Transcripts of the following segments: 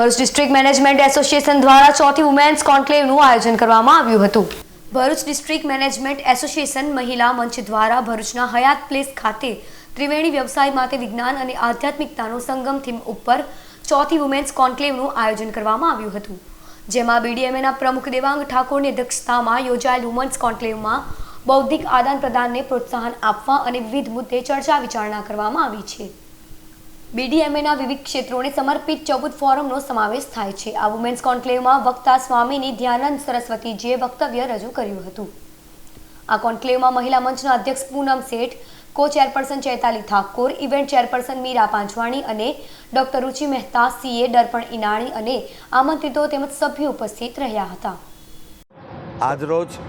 Bharuch district management association દ્વારા ચોથી women's કોન્ક્લેવનું આયોજન કરવામાં આવ્યું હતું. ભરૂચ ડિસ્ટ્રિક્ટ મેનેજમેન્ટ એસોસિએશન મહિલા મંચ દ્વારા ભરૂચના હયાત પ્લેસ ખાતે ત્રિવેણી વ્યવસાય માટે વિજ્ઞાન અને આધ્યાત્મિકતાનો સંગમ થીમ ઉપર ચોથી વુમેન્સ કોન્ક્લેવનું આયોજન કરવામાં આવ્યું હતું. જેમાં બીડીએમએના પ્રમુખ દેવાંગ ઠાકોરની અધ્યક્ષતામાં યોજાયેલ વુમન્સ કોન્ક્લેવમાં બૌદ્ધિક આદાન પ્રદાનને પ્રોત્સાહન આપવા અને વિવિધ મુદ્દે ચર્ચા વિચારણા કરવામાં આવી છે. બીડીએમએના વિવિધ ક્ષેત્રોને સમર્પિત ચૌદ ફોરમનો સમાવેશ થાય છે. આ વુમેન્સ કોન્ક્લેવમાં વક્તા સ્વામીની ધ્યાનંદ સરસ્વતીજીએ વક્તવ્ય રજૂ કર્યું હતું. આ કોન્ક્લેવમાં મહિલા મંચના અધ્યક્ષ Poonam Sheth co chairperson Chaitali Thakor event chairperson Meera Panchvani અને ડોક્ટર રુચિ મહેતા સીએ દર્પણ ઇનાણી અને આમંત્રિતો તેમજ સભ્યો ઉપસ્થિત રહ્યા હતા. આજરોજ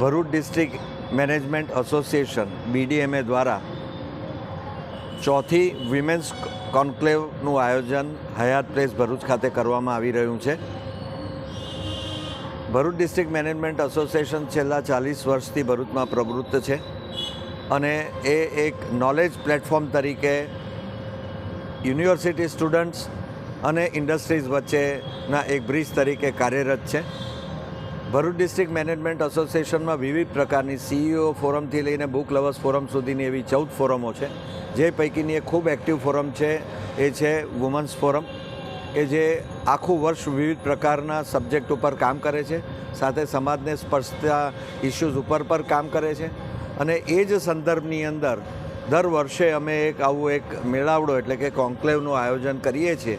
Bharuch district management association BDMA દ્વારા ચોથી વિમેન્સ કોન્ક્લેવનું આયોજન હયાત પ્લેસ ભરૂચ ખાતે કરવામાં આવી રહ્યું છે. ભરૂચ ડિસ્ટ્રિક્ટ મેનેજમેન્ટ એસોસિએશન છેલ્લા ચાલીસ વર્ષથી ભરૂચમાં પ્રવૃત્ત છે અને એ એક નોલેજ પ્લેટફોર્મ તરીકે યુનિવર્સિટી સ્ટુડન્ટ્સ અને ઇન્ડસ્ટ્રીઝ વચ્ચેના એક બ્રિજ તરીકે કાર્યરત છે. ભરૂચ ડિસ્ટ્રિક્ટ મેનેજમેન્ટ એસોસિએશનમાં વિવિધ પ્રકારની સીઈઓ ફોરમથી લઈને બુક લવર્સ ફોરમ સુધીની એવી ચૌદ ફોરમો છે. જે પૈકીની એક ખૂબ એક્ટિવ ફોરમ છે, એ છે વુમન્સ ફોરમ કે જે આખું વર્ષ વિવિધ પ્રકારના સબ્જેક્ટ ઉપર કામ કરે છે, સાથે સમાજને સ્પર્શતા ઇસ્યુઝ ઉપર પર કામ કરે છે. અને એ જ સંદર્ભની અંદર દર વર્ષે અમે એક આવું એક મેળાવડો એટલે કે કોન્ક્લેવનું આયોજન કરીએ છીએ.